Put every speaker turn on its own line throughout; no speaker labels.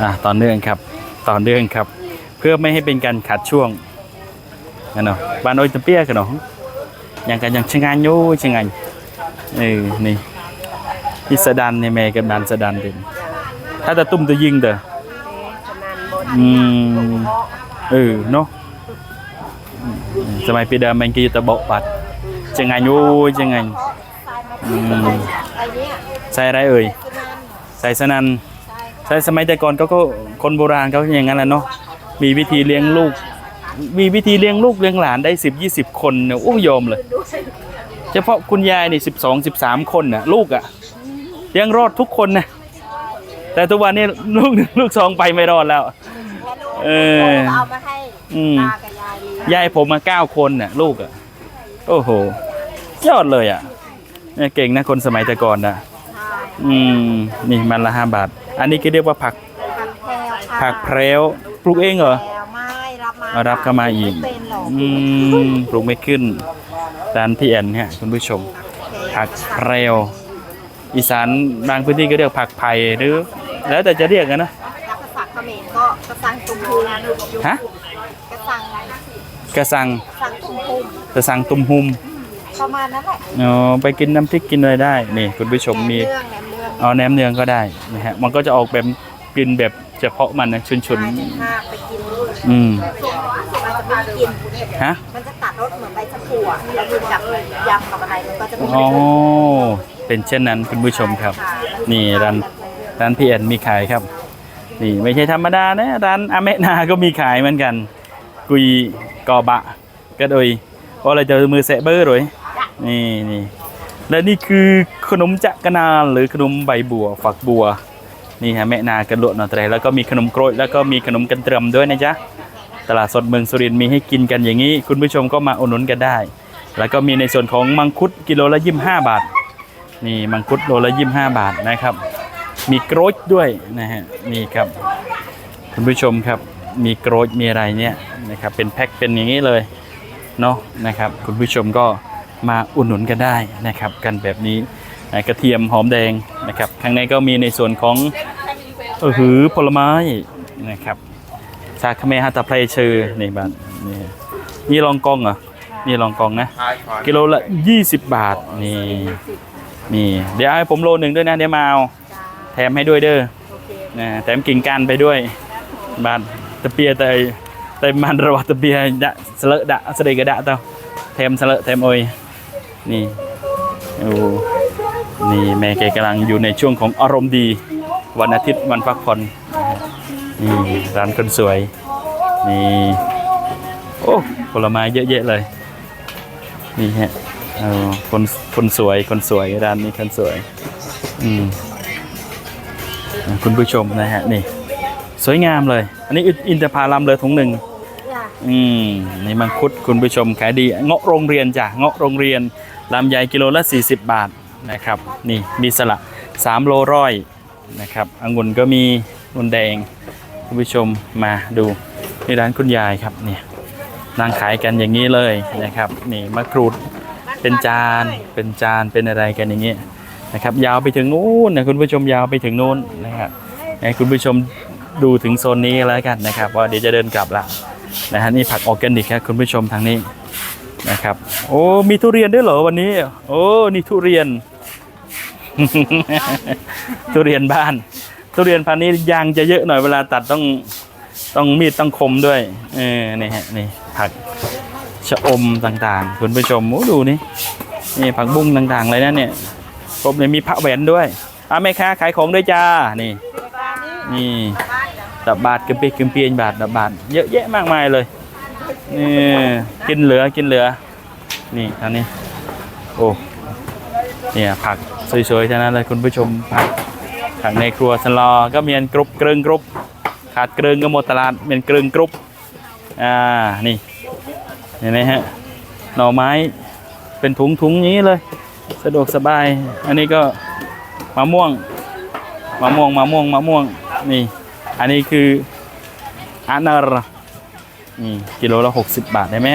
อะต่อเนื่องครับต่อเนื่องครับ เพื่อไม่ให้เป็นการขัดช่วงนะเนาะบ้านโอยตะเปียกันเนาะยังกันยังชะงานอยู่ชะงานเออนี่นี่สะดันในแม่กันดันสะดันเป็นถ้าจะตุ้มจะยิงเด้ออืมเออเนาะอืมสมัยปีเดิมมันกีตะโบะปัดชะงานอยู่ชะงานอืม
ไอ้เนี่ย
ใส่อะไรเอ่ย
คือนั่น
ใส่สนัน
ใช่
ใช่สมัยแต่ก่อนก็ก็คนโบราณเขาอย่างนั้นแหละเนาะมีวิธีเลี้ยงลูก มีวิธีเลี้ยงลูกเลี้ยงหลานได้สิบยี่สิบคนเนี่ยโอ้ยอมเลย เฉพาะคุณยายนี่สิบสองสิบสามคนน่ะลูกอะ่ะยังรอดทุกคนนะแต่ทุกวันนี้ลูกหนึ่งลูกสองไปไม่รอดแล้ว เออ
เอามาให้
อืม
ตากับยายเลี้ยง
ยายผมมาเก้าคนน่ะลูกอะ่ะโอ้โหยอดเลยอะ่ะเนี่ยเก่งนะคนสมัยแต่ก่อนนะ
ใช่
อืมนี่มันละห้าบาท อันนี้ก็เรียกว่าผัก
ผักแพรวค่ะ
ผักเพรวปลูกเองเหรอ
แพรวไม่รับมา
เอารับเข้ามาอีก
ไม่เป็นหรอก
อืมปลูกไม่ขึ้นร้านพี่แอนเนี่ยคุณผู้ชม ผักเพรวอีสานบางพื้นที่ก็เรียกผักไผ่หรือ แล้วแต่จะเรียกกันนะ
แล้วก็สักเขมรก็กระสังตุ้มพุง
ฮะ
กระสัง
กระสัง
สังตุ้มพุง
กระสังตุ่มหุม
ประมาณนั้นแหละ
อ๋อไปกินน้ำพริกกินอะไรได้นี่คุณผู้ชมมี
แหนเรื่องแหนมเรื่อง
เอาแหนมเนืองก็ได้นะฮะมันก็จะออกแบบกลินแบบเฉพาะมันนะชุน
ใช่ถ้าไปกิน
ๆอืม
มันจะไม่ได้กิน
ฮะ
มันจะตัดรสเหมือนใบชะพูอะแล้วกินกับยำกับอะไรมันก็จะไม่
อ๋อ
ได้
เป็นเช่นนั้นคุณผู้ชมครับ นี่ร้านร้านพี่แอนมีขายครับ นี่ไม่ใช่ธรรมดานะร้านอาเมะนา ก็มีขายเหมือนกัน กุยกอบะ ก็โดยเพราะอะไรจะมือแสะเบอร์เลย นี่นี่และนี่คือขนมจักรนานหรือขนมใบบัวฝักบัวนี่ฮะแม่นากันลวดนอตรแล้วก็มีขนมโกรยแล้วก็มีขนมกันเตรมด้วยนะจ๊ะตลาดสดเมืองสุรินทร์มีให้กินกันอย่างนี้ คุณผู้ชมก็มาอุดหนุนกันได้ แล้วก็มีในส่วนของมังคุดกิโลละยี่ห้าบาทนี่มังคุดโลละยี่ห้าบาทนะครับ มีโกรยด้วยนะฮะนี่ครับ คุณผู้ชมครับมีโกรยมีอะไรเนี่ยนะครับเป็นแพ็คเป็นอย่างนี้เลยเนาะนะครับ คุณผู้ชมก็ มาอุดหนุนกันได้นะครับ กันแบบนี้นะกระเทียมหอมแดงนะครับข้างในก็มีในส่วนของเออหือผลไม้นะครับชาคาเมฮาตาเพลเชอร์นี่บ้านนี่นี่ลองกองเหรอนี่ลองกองนะ กิโลละ 20 บาทนี่นี่เดี๋ยวให้ผมโลหนึ่งด้วยนะเดี๋ยวมาเอาแถมให้ด้วยเด้อ
โอเค
นะแถมกิ่งก้านไปด้วยบาทตะเปียแต่แต่มันระวัตะเปียดะสเลอะดะสเดกระดะเต้าแถมสเลอะแถมโอย นี่โอ้นี่แม่แกกำลังอยู่ในช่วงของอารมณ์ดี วันอาทิตย์วันพักผ่อนนะฮะนี่ร้านคนสวย นี่โอ้ผลไม้เยอะแยะเลย นี่ฮะเออคนคนสวยคนสวยร้านนี้คนสวย อืมอะคุณผู้ชมนะฮะนี่ สวยงามเลย อันนี้อินทผลัมเลยถุงหนึ่ง
จ้ะ
อืมนี่มังคุดคุณผู้ชมขายดีเงาะโรงเรียนจ้ะเงาะโรงเรียนลำไยกิโลละ 40 บาทนะครับ นี่มีสละ3โลร้อยนะครับองุ่นก็มีองุ่นแดงคุณผู้ชมมาดูนี่ร้านคุณยายครับเนี่ยนางขายกันอย่างนี้เลยนะครับนี่มะกรูดเป็นจานเป็นจานเป็นอะไรกันอย่างเงี้ยนะครับ ยาวไปถึงนู้นนะคุณผู้ชมยาวไปถึงนู้นนะครับให้คุณผู้ชมดูถึงโซนนี้แล้วกันนะครับ ว่าเดี๋ยวจะเดินกลับละ นะฮะนี่ผักออร์แกนิกครับคุณผู้ชมทางนี้นะครับโอ้มีทุเรียนด้วยเหรอวันนี้ โอ้นี่ทุเรียน ทุเรียนบ้าน ทุเรียนพันนี้ยางจะเยอะหน่อยเวลาตัดต้องต้องมีดต้องคมด้วยเออนี่ฮะนี่ผักชะอมต่างๆ คุณผู้ชมโอ้ดูนี่นี่ผักบุ้งต่างๆเลยนะเนี่ยครบเลยมีพระแหวนด้วยอาแม่ค้าขายของด้วยจ้านี่นี่ ดับบาทกึมปีกึมเปียนบาทดับบาทเยอะแยะมากมายเลยนี่กินเหลือกินเหลือ นี่อันนี้ โอ้เนี่ยผักสวยๆทั้งนั้นเลยคุณผู้ชมผักผักในครัวสลอก็มีนกรุบเกรึงกรุบขาดเกรึงก็หมดตลาดเป็นเกรึงกรุบอ่านี่เห็นไหมฮะหน่อไม้เป็นถุงถุงๆงนี้เลย สะดวกสบาย อันนี้ก็มะม่วงมะม่วงมะม่วงมะม่วงนี่ อันนี้คืออานาร์นี่กิโลละ 60 บาทได้ไหม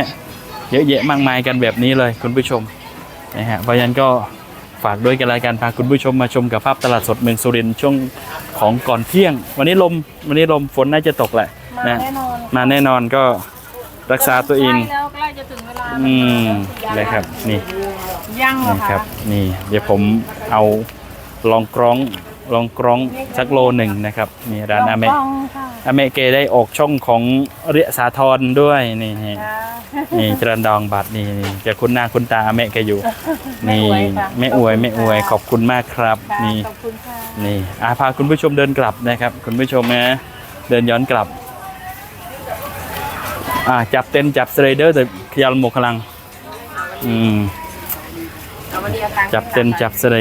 เยอะแยะมากมายกันแบบนี้เลยคุณผู้ชมนะฮะเพราะฉะนั้นก็ฝากด้วยกันรายการพาคุณผู้ชมมาชมกับภาพตลาดสดเมืองสุรินทร์ช่วงของก่อนเที่ยง วันนี้ลมวันนี้ลมฝนน่าจะตกแหละ
มา
นะ
แน่นอน
มาแน่นอนก็รักษาตัวเอง
ใกล้แล้วใกล้จะถึงเวลา
อืมนะครับนี่
ยังเหรอ
นะค
คะ
รับนี่เดี๋ยวผมเอาลองกร้อง ลองกร้องสักโลหนึ่งนะครับนี่ร้านอาเมะ
ลองค่ะ
อาเมะเกได้ออกช่องของเรียสาทรด้วยนี่นี่
ค่ะ
นี่จรันดองบัตรนี่นี่จะคุ้นหน้าคุ้นตาอาเมะแกอยู่
ไม่
นี่
อวยค่ะ
ไม่อวยไม่อวยขอบคุณมากครับ
ค่ะ
นี่
ขอบคุณค่ะ
นี่อาพาคุณผู้ชมเดินกลับนะครับ คุณผู้ชมนะเดินย้อนกลับอ่าจับเต็นจับสไลเดอร์แต่ขยัลโมกขลังอืม
เอาวันนี้เอาตังค์
จับเต็นจับสไล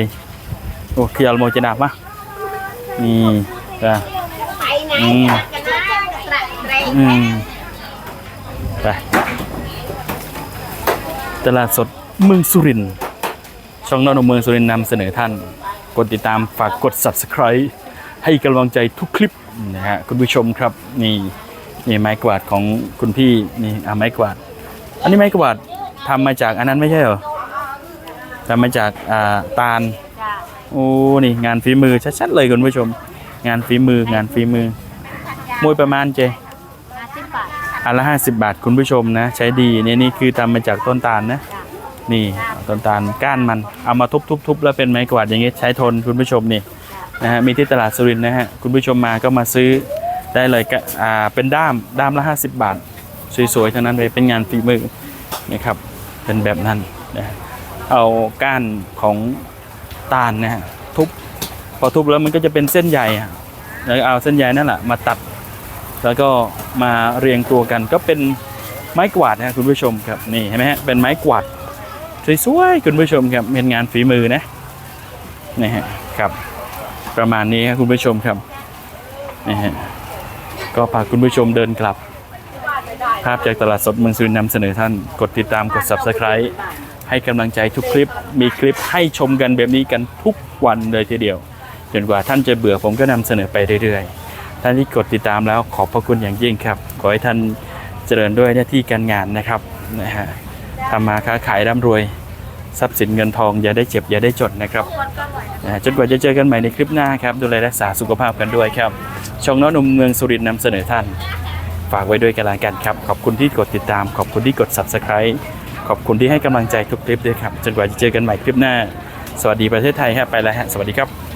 โอ้ขยัลโมจะดับปะ นี่จ้ะ
น
อืม
กันนะตระเตรง
อืมไปตลาดสดเมืองสุรินทร์ช่องนอนเมืองสุรินทร์นำเสนอท่าน กดติดตามฝากกด subscribe ให้กำลังใจทุกคลิปนะฮะคุณผู้ชมครับนี่นี่ไม้กวาดของคุณพี่นี่อะไม้กวาด อันนี้ไม้กวาดทำมาจากอันนั้นไม่ใช่เหรอทำมาจากอ่าตาล โอ้นี่งานฝีมือชัดๆเลยคุณผู้ชม งานฝีมืองานฝีมือมวยประมาณเจ
ห้าสิบบาท
อันละห้าสิบบาทคุณผู้ชมนะ ใช้ดีเนี่ยนี่คือทำมาจากต้นตาลนะ
จ้ะ
นี่ต้นตาลก้านมันเอามาทุบๆๆแล้วเป็นไม้กวาดอย่างงี้ใช้ทนคุณผู้ชมนี่นะฮะมีที่ตลาดสุรินทร์นะฮะคุณผู้ชมมาก็มาซื้อได้เลยก็อ่าเป็นด้ามด้ามละ 50 บาท สวยๆทั้งนั้นเลยเป็นงานฝีมือนะครับเป็นแบบนั้นนะฮะเอาก้านของ ตาลนะฮะทุบพอทุบแล้วมันก็จะเป็นเส้นใยอะแล้วเอาเส้นใยนั่นแหละมาตัด แล้วก็มาเรียงตัวกัน ก็เป็นไม้กวาดนะคุณผู้ชมครับนี่เห็นไหมฮะเป็นไม้กวาดสวยๆคุณผู้ชมครับเป็นงานฝีมือนะนี่ฮะครับ ประมาณนี้ครับคุณผู้ชมครับนี่ฮะก็พาคุณผู้ชมเดินกลับ ภาพจากตลาดสดเมืองสุรินทร์นำเสนอท่านกดติดตามกด subscribe ให้กำลังใจทุกคลิป มีคลิปให้ชมกันแบบนี้กันทุกวันเลยทีเดียว จนกว่าท่านจะเบื่อผมก็นำเสนอไปเรื่อยๆ ท่านที่กดติดตามแล้วขอบพระคุณอย่างยิ่งครับ ขอให้ท่านเจริญด้วยหน้าที่การงานนะครับนะฮะทำมาค้าขายร่ำรวยทรัพย์สินเงินทองอย่าได้เจ็บอย่าได้จดนะครับจนกว่าจะเจอกันใหม่ในคลิปหน้าครับ ดูแลรักษาสุขภาพกันด้วยครับช่องน้องหนุ่มเมืองสุรินทร์นำเสนอท่าน ฝากไว้ด้วยกันละกันครับ ขอบคุณที่กดติดตาม ขอบคุณที่กด subscribe ขอบคุณที่ให้กำลังใจทุกคลิปด้วยครับ จนกว่าจะเจอกันใหม่คลิปหน้า สวัสดีประเทศไทยฮะไปแล้วฮะ สวัสดีครับ